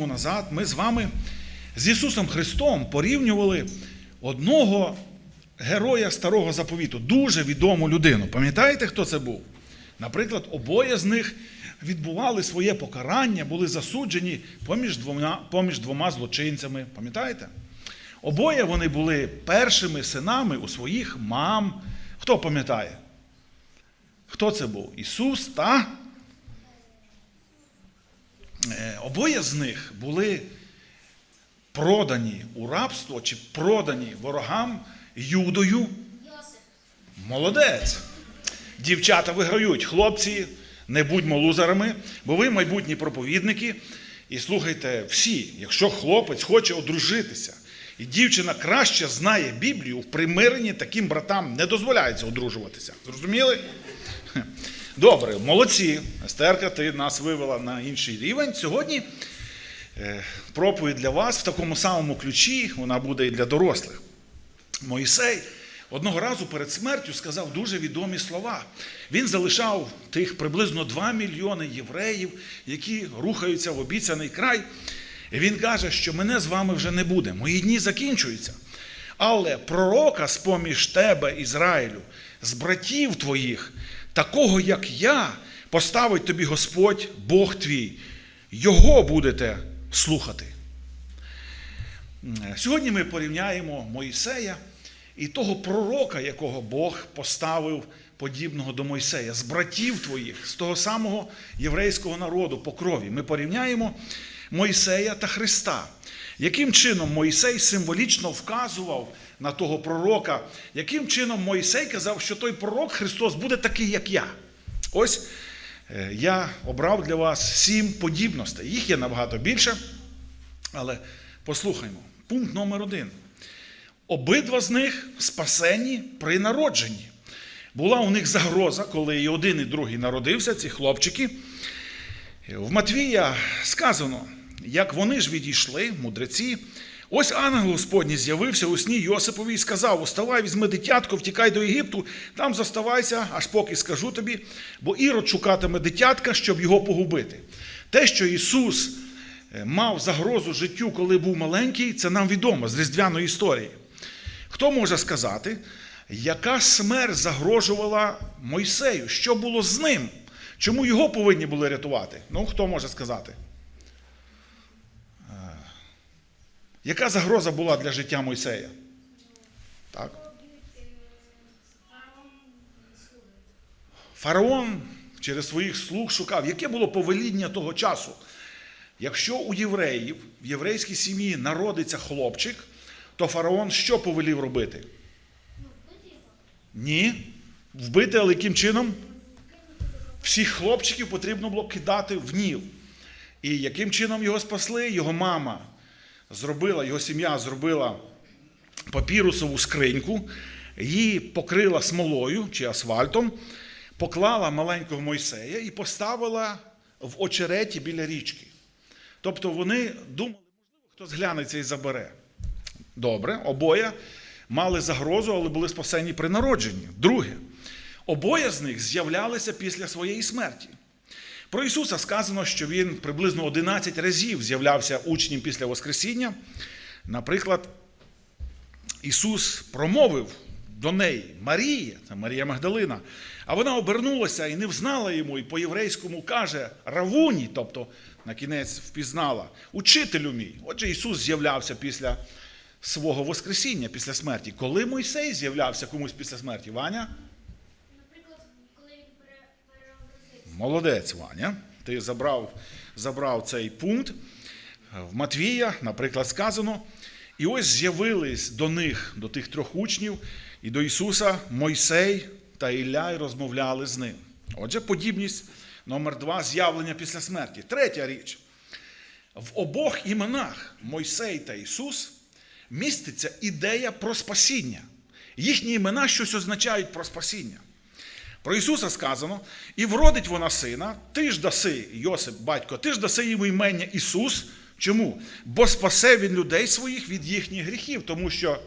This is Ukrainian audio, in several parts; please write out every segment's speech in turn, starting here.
Тому назад ми з вами з Ісусом Христом порівнювали одного героя старого заповіту, дуже відому людину. Пам'ятаєте, хто це був? Наприклад, обоє з них відбували своє покарання, були засуджені поміж двома, поміж двома злочинцями. Пам'ятаєте? Обоє вони були першими синами у своїх мам. Хто пам'ятає? Хто це був? Ісус та обоє з них були продані у рабство чи продані ворогам Юдою. Молодець. Дівчата виграють. Хлопці, не будьмо лузерами, бо ви майбутні проповідники. І слухайте всі, якщо хлопець хоче одружитися, і дівчина краще знає Біблію, в примиренні таким братам не дозволяється одружуватися. Зрозуміли? Добре, молодці. Естерка, ти нас вивела на інший рівень. Сьогодні е, проповідь для вас в такому самому ключі, вона буде і для дорослих. Моїсей одного разу перед смертю сказав дуже відомі слова. Він залишав тих приблизно 2 мільйони євреїв, які рухаються в обіцяний край. І він каже, що мене з вами вже не буде, мої дні закінчуються. Але пророка з поміж тебе, Ізраїлю, з братів твоїх, такого як я, поставить тобі Господь, Бог твій, його будете слухати. Сьогодні ми порівняємо Моїсея і того пророка, якого Бог поставив подібного до Мойсея, з братів твоїх, з того самого єврейського народу по крові. Ми порівняємо Мойсея та Христа. Яким чином Мойсей символічно вказував на того пророка, яким чином Мойсей казав, що той пророк Христос буде такий, як я. Ось е, я обрав для вас сім подібностей. Їх є набагато більше. Але послухаймо, пункт номер один. Обидва з них спасені при народженні. Була у них загроза, коли і один, і другий народився, ці хлопчики. В Матвія сказано, як вони ж відійшли, мудреці. Ось ангел Господній з'явився у сні Йосипові і сказав: Уставай, візьми дитятко, втікай до Єгипту, там зоставайся, аж поки скажу тобі, бо Ірод шукатиме дитятка, щоб його погубити. Те, що Ісус е, мав загрозу життю, коли був маленький, це нам відомо з різдвяної історії. Хто може сказати, яка смерть загрожувала Мойсею? Що було з ним? Чому його повинні були рятувати? Ну, хто може сказати? Яка загроза була для життя Мойсея? Так. Фараон через своїх слуг шукав, яке було повеління того часу. Якщо у євреїв, в єврейській сім'ї народиться хлопчик, то фараон що повелів робити? Ні. Вбити, але яким чином? Всіх хлопчиків потрібно було кидати в Ніл. І яким чином його спасли? Його мама зробила, його сім'я зробила папірусову скриньку, її покрила смолою чи асфальтом, поклала маленького Мойсея і поставила в очереті біля річки. Тобто вони думали, можливо, хтось глянеться і забере. Добре, обоє мали загрозу, але були спасені при народженні. Друге, обоє з них з'являлися після своєї смерті. Про Ісуса сказано, що Він приблизно 11 разів з'являвся учнем після Воскресіння. Наприклад, Ісус промовив до неї Марія, це Марія Магдалина, а вона обернулася і не взнала йому, і по-єврейському каже Равуні, тобто на кінець впізнала, учителю мій. Отже, Ісус з'являвся після свого Воскресіння, після смерті. Коли Мойсей з'являвся комусь після смерті, Ваня? Наприклад, коли він пере- переобразився. Молодець, Ваня. Ти забрав, забрав цей пункт. В Матвія, наприклад, сказано. І ось з'явились до них, до тих трьох учнів, і до Ісуса Мойсей та Ілля і розмовляли з ним. Отже, подібність номер два з'явлення після смерті. Третя річ. В обох іменах Мойсей та Ісус міститься ідея про спасіння. Їхні імена щось означають про спасіння. Про Ісуса сказано, і вродить вона сина, ти ж даси, Йосип, батько, ти ж даси йому імення Ісус. Чому? Бо спасе він людей своїх від їхніх гріхів, тому що,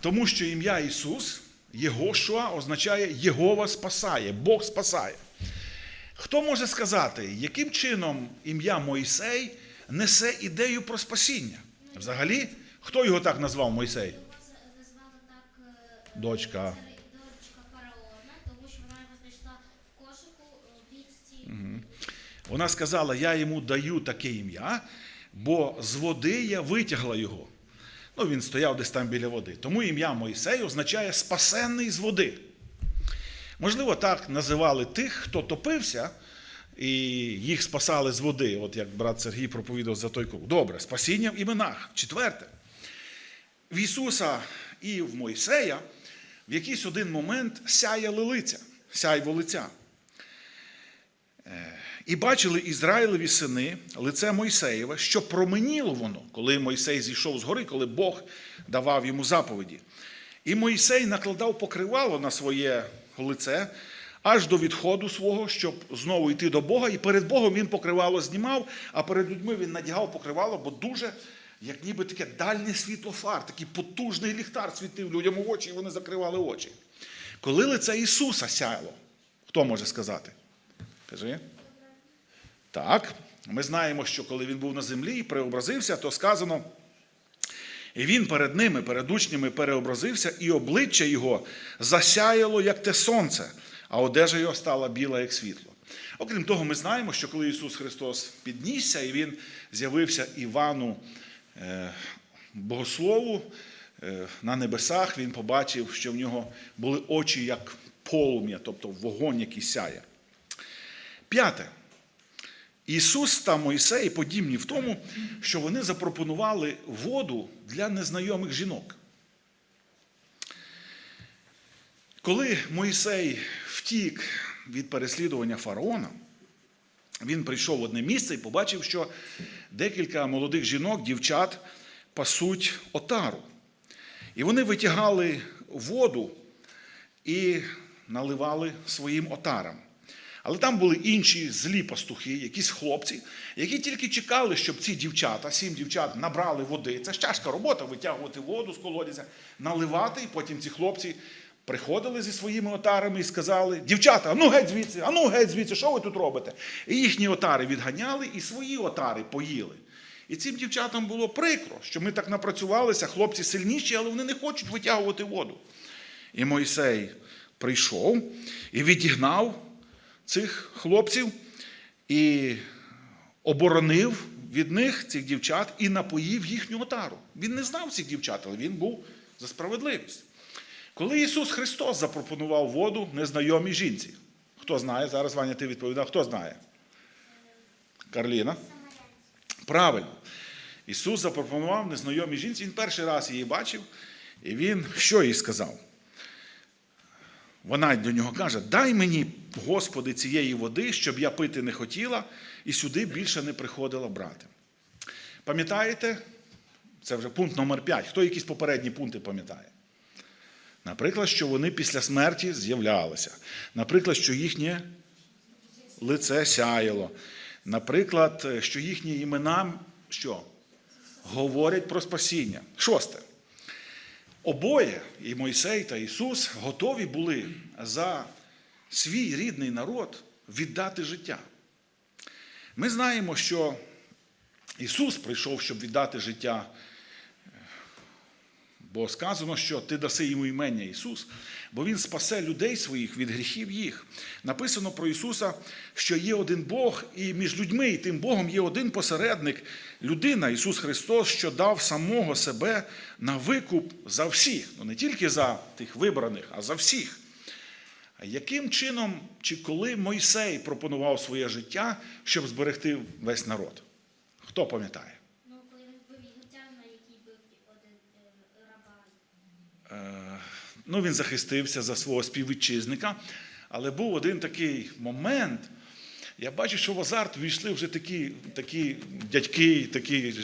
тому що ім'я Ісус, Єгошуа, означає Єгова спасає, Бог спасає. Хто може сказати, яким чином ім'я Мойсей несе ідею про спасіння? Взагалі, хто його так назвав Мойсей? Його за- назвали так е, Дочка. дочка фараона, тому що вона його знайшла в кошику е. Вона сказала: Я йому даю таке ім'я, бо з води я витягла його. Ну, він стояв десь там біля води. Тому ім'я Мойсей означає спасенний з води. Можливо, так називали тих, хто топився, і їх спасали з води, от як брат Сергій проповідав за той круг. Добре, спасіння в іменах. Четверте. В Ісуса і в Мойсея в якийсь один момент сяяли лиця, сяйво лиця. І бачили Ізраїлеві сини лице Мойсеєве, що променіло воно, коли Мойсей зійшов з гори, коли Бог давав йому заповіді. І Мойсей накладав покривало на своє лице аж до відходу свого, щоб знову йти до Бога. І перед Богом він покривало знімав, а перед людьми він надягав покривало, бо дуже, як ніби таке дальнє світло фар, такий потужний ліхтар світив людям у очі, і вони закривали очі. Коли лице Ісуса сяяло, хто може сказати? Кажи. Так, ми знаємо, що коли він був на землі і преобразився, то сказано, і він перед ними, перед учнями переобразився, і обличчя його засяяло, як те сонце, а одежа його стала біла, як світло. Окрім того, ми знаємо, що коли Ісус Христос піднісся і Він з'явився Івану Богослову е, на небесах, він побачив, що в нього були очі як полум'я, тобто вогонь, який сяє. П'яте. Ісус та Мойсей подібні в тому, що вони запропонували воду для незнайомих жінок. Коли Мойсей втік від переслідування фараона, він прийшов в одне місце і побачив, що декілька молодих жінок, дівчат пасуть отару. І вони витягали воду і наливали своїм отарам. Але там були інші злі пастухи, якісь хлопці, які тільки чекали, щоб ці дівчата, сім дівчат, набрали води. Це ж тяжка робота витягувати воду з колодязя, наливати, і потім ці хлопці приходили зі своїми отарами і сказали: Дівчата, ну геть звідси, а ну геть звідси, що ви тут робите? І їхні отари відганяли, і свої отари поїли. І цим дівчатам було прикро, що ми так напрацювалися, хлопці сильніші, але вони не хочуть витягувати воду. І Мойсей прийшов і відігнав цих хлопців і оборонив від них цих дівчат і напоїв їхню отару. Він не знав цих дівчат, але він був за справедливість. Коли Ісус Христос запропонував воду незнайомій жінці, хто знає, зараз Ваня, ти відповідав, хто знає? Карліна? Правильно. Ісус запропонував незнайомій жінці, він перший раз її бачив, і він що їй сказав? Вона до нього каже: Дай мені, Господи, цієї води, щоб я пити не хотіла, і сюди більше не приходила брати. Пам'ятаєте? Це вже пункт номер 5. Хто якісь попередні пункти пам'ятає? Наприклад, що вони після смерті з'являлися. Наприклад, що їхнє лице сяяло. Наприклад, що їхні імена що? говорять про спасіння. Шосте. Обоє, і Мойсей та Ісус, готові були за свій рідний народ віддати життя. Ми знаємо, що Ісус прийшов, щоб віддати життя, бо сказано, що ти даси йому імення Ісус, бо Він спасе людей своїх від гріхів їх. Написано про Ісуса, що є один Бог, і між людьми і тим Богом є один посередник, людина, Ісус Христос, що дав самого себе на викуп за всіх, ну не тільки за тих вибраних, а за всіх. Яким чином чи коли Мойсей пропонував своє життя, щоб зберегти весь народ? Хто пам'ятає? Ну, коли він бив єгиптян, на який бив один е, раба. Е, ну, він захистився за свого співвітчизника, але був один такий момент. Я бачу, що в азарт війшли вже такі, такі дядьки, такі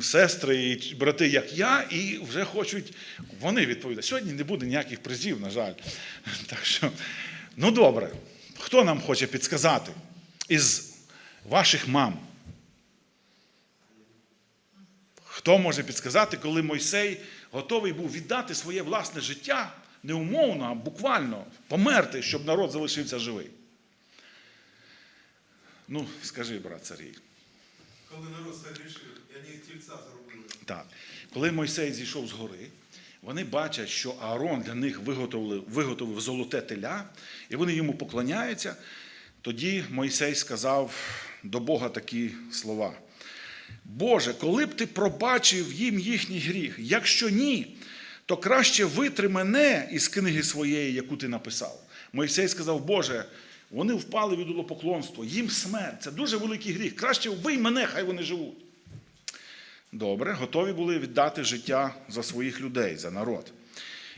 сестри і брати, як я, і вже хочуть вони відповідати. Сьогодні не буде ніяких призів, на жаль. Так що, ну добре, хто нам хоче підсказати із ваших мам? Хто може підсказати, коли Мойсей готовий був віддати своє власне життя не умовно, а буквально померти, щоб народ залишився живий? Ну, скажи, брат Сергій. Коли народ согрішив, і вони тільця зробили. Так. Коли Мойсей зійшов з гори, вони бачать, що Аарон для них виготовив, виготовив золоте теля, і вони йому поклоняються. Тоді Мойсей сказав до Бога такі слова. Боже, коли б ти пробачив їм їхній гріх, якщо ні, то краще витри мене із книги своєї, яку ти написав. Мойсей сказав, Боже, вони впали від удолопоклонства, їм смерть, це дуже великий гріх. Краще вбий мене, хай вони живуть. Добре, готові були віддати життя за своїх людей, за народ.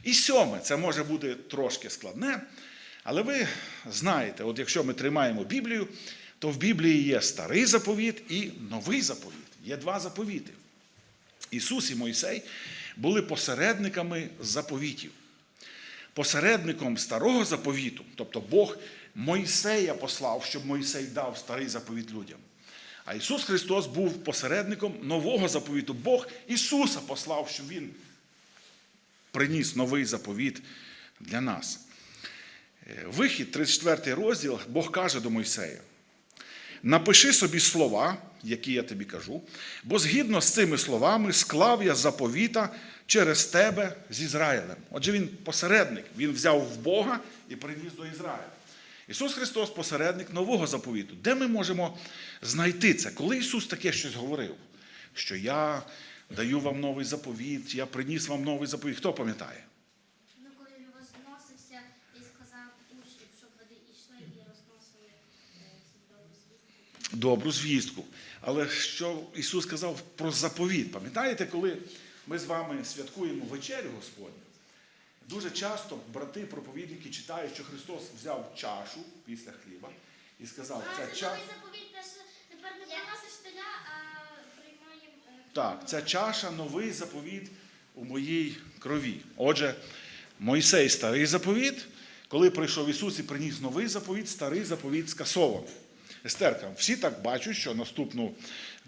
І сьоме, це може бути трошки складне, але ви знаєте, от якщо ми тримаємо Біблію, то в Біблії є старий заповіт і новий заповіт. Є два заповіти. Ісус і Мойсей були посередниками заповітів. Посередником старого заповіту, тобто Бог Мойсея послав, щоб Мойсей дав старий заповіт людям. А Ісус Христос був посередником нового заповіту. Бог Ісуса послав, щоб Він приніс новий заповіт для нас. Е, Вихід, 34 розділ, Бог каже до Мойсея: Напиши собі слова, які я тобі кажу, бо згідно з цими словами склав я заповіта через тебе з Ізраїлем. Отже, він посередник, він взяв в Бога і приніс до Ізраїля. Ісус Христос посередник нового заповіту. Де ми можемо знайти це? Коли Ісус таке щось говорив, що я даю вам новий заповіт, я приніс вам новий заповіт. Хто пам'ятає? Ну, коли він возносився і сказав учням, щоб вони йшли і розносили е, цю добру звістку. Добру звістку. Але що Ісус сказав про заповіт? Пам'ятаєте, коли ми з вами святкуємо вечерю Господню? Дуже часто брати проповідники читають, що Христос взяв чашу після хліба і сказав, ця чаша. е, Так, ця чаша новий заповіт у моїй крові. Отже, Мойсей старий заповіт, коли прийшов Ісус і приніс новий заповіт, старий заповіт скасований. Естерка, всі так бачать, що наступну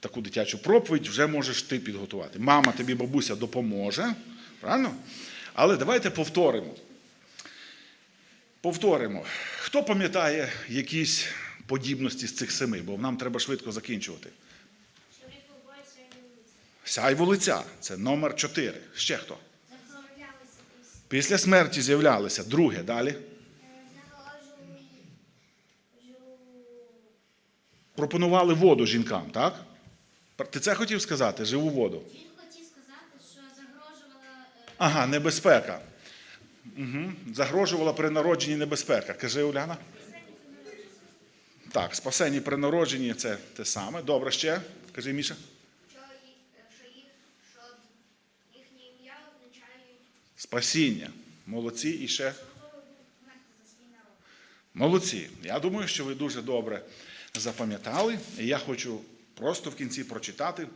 таку дитячу проповідь вже можеш ти підготувати. Мама тобі, бабуся, допоможе. Правильно? Але давайте повторимо. Повторимо. Хто пам'ятає якісь подібності з цих семи, бо нам треба швидко закінчувати. Що він і дивиться. Лиця це номер 4. Ще хто? Після. Після смерті з'являлися. Друге, далі. Пропонували воду жінкам, так? Ти це хотів сказати? Живу воду. Він хотів сказати, що загрожувала е, Ага, небезпека. Угу. Загрожувала при народженні небезпека. Кажи, Уляна. Так, спасені при народженні це те саме. Добре, ще. Кажи, Міша. означає Спасіння. Молодці і ще. Молодці. Я думаю, що ви дуже добре запам'ятали. І я хочу просто в кінці прочитати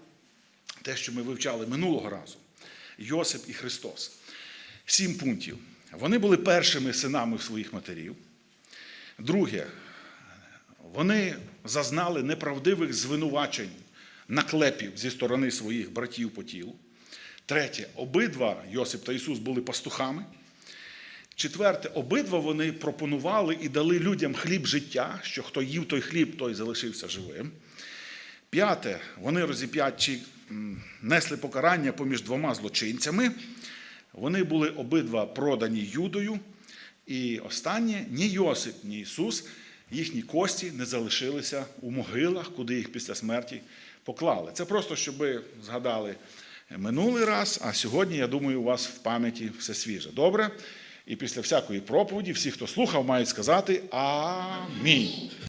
те, що ми вивчали минулого разу. Йосип і Христос. Сім пунктів. Вони були першими синами своїх матерів. Друге, вони зазнали неправдивих звинувачень, наклепів зі сторони своїх братів по тілу. Третє, обидва Йосип та Ісус були пастухами. Четверте, обидва вони пропонували і дали людям хліб життя, що хто їв той хліб, той залишився живим. П'яте, вони розіп'ятчі м, несли покарання поміж двома злочинцями. Вони були обидва продані Юдою. І останнє, ні Йосип, ні Ісус, їхні кості не залишилися у могилах, куди їх після смерті поклали. Це просто, щоб ви згадали минулий раз, а сьогодні, я думаю, у вас в пам'яті все свіже. Добре? І після всякої проповіді всі, хто слухав, мають сказати Амінь.